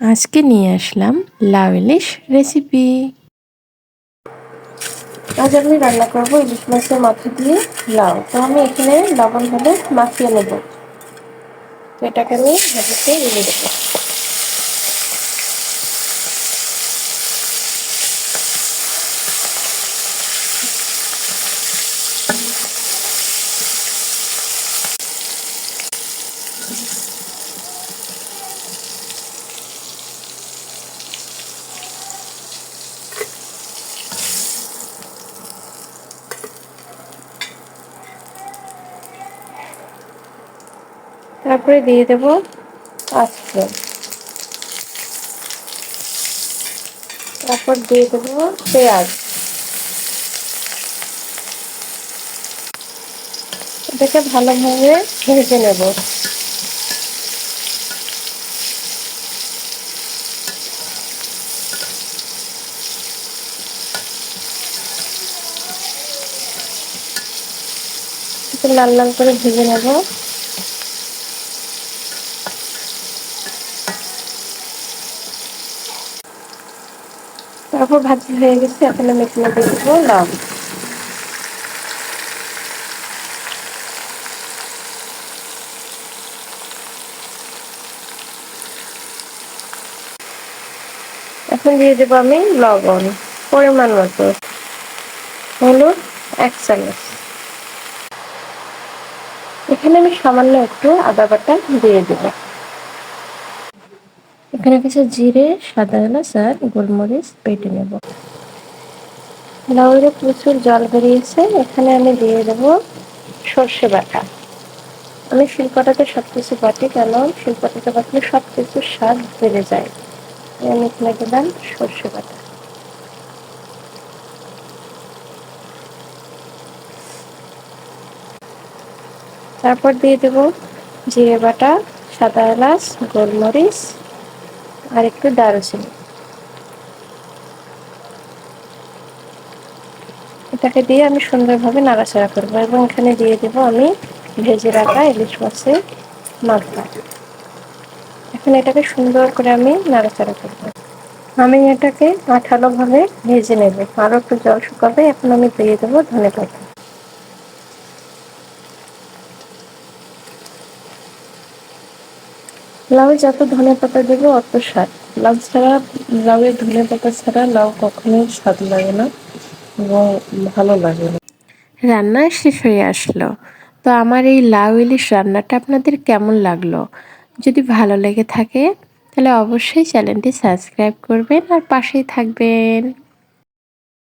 আজকে নিয়ে আসলাম লাউ ইলিশ রেসিপি আজ আমি রান্না করব ইলিশ মাছের মাথা দিয়ে লাউ। তো আমি এখানে লবণ, হলুদ মাখিয়ে নেব। তো এটাকে আমি হাঁটিতে নিয়ে দেবো তারপরে দিয়ে দেব পাঁচফোড়ন। তারপর দিয়ে দেব পেঁয়াজ। এটাকে ভালোভাবে ভেজে নেব। লাল লাল করে ভেজে নেব। তারপর ভাজি হয়ে গেছে, এখন আমি এখানে দিয়ে দেবো এখন দিয়ে দেবো আমি লবণ, পরিমাণ মতো। হলুদ, এক চামচ। এখানে আমি সামান্য একটু আদা বাটা দিয়ে দেব। এখানে কিছু জিরে, সাদা এলাচ আর গোলমরিচ পেটে নেব। লাউরে প্রচুর জল বেরিয়েছে। এখানে আমি দিয়ে দেব সর্ষে বাটা। আমি শিল্পটাতে সব কিছু বাটি কেন? শিল্পটাতে বাটলে সব কিছু স্বাদ বেড়ে যায়। আমি এখানে দিলাম সর্ষে বাটা। তারপর দিয়ে দেব জিরে বাটা, সাদা এলাচ, গোলমরিচ আর একটু দারুচিনি এটাকে দিয়ে আমি সুন্দরভাবে নাড়াচাড়া করব এবং এখানে দিয়ে দেব আমি ভেজে রাখা ইলিশ মাছের মাথা এখন এটাকে সুন্দর করে আমি নাড়াচাড়া করব। আমি এটাকে আঠালোভাবে ভেজে নেব। আরও একটু জল শুকাবে, এখন আমি দিয়ে দেবো ধনে পাতা। লাউ যত ধনে পাতা দেবো, অত স্বাদ। লাউ ছাড়া লাউয়ের ধনে পাতা ছাড়া লাউ কখনোই স্বাদ লাগে না এবং ভালো লাগে না। রান্না শেষ হয়ে আসলো। তো আমার এই লাউ ইলিশ রান্নাটা আপনাদের কেমন লাগল? যদি ভালো লেগে থাকে, তাহলে অবশ্যই চ্যানেলটি সাবস্ক্রাইব করবেন আর পাশেই থাকবেন।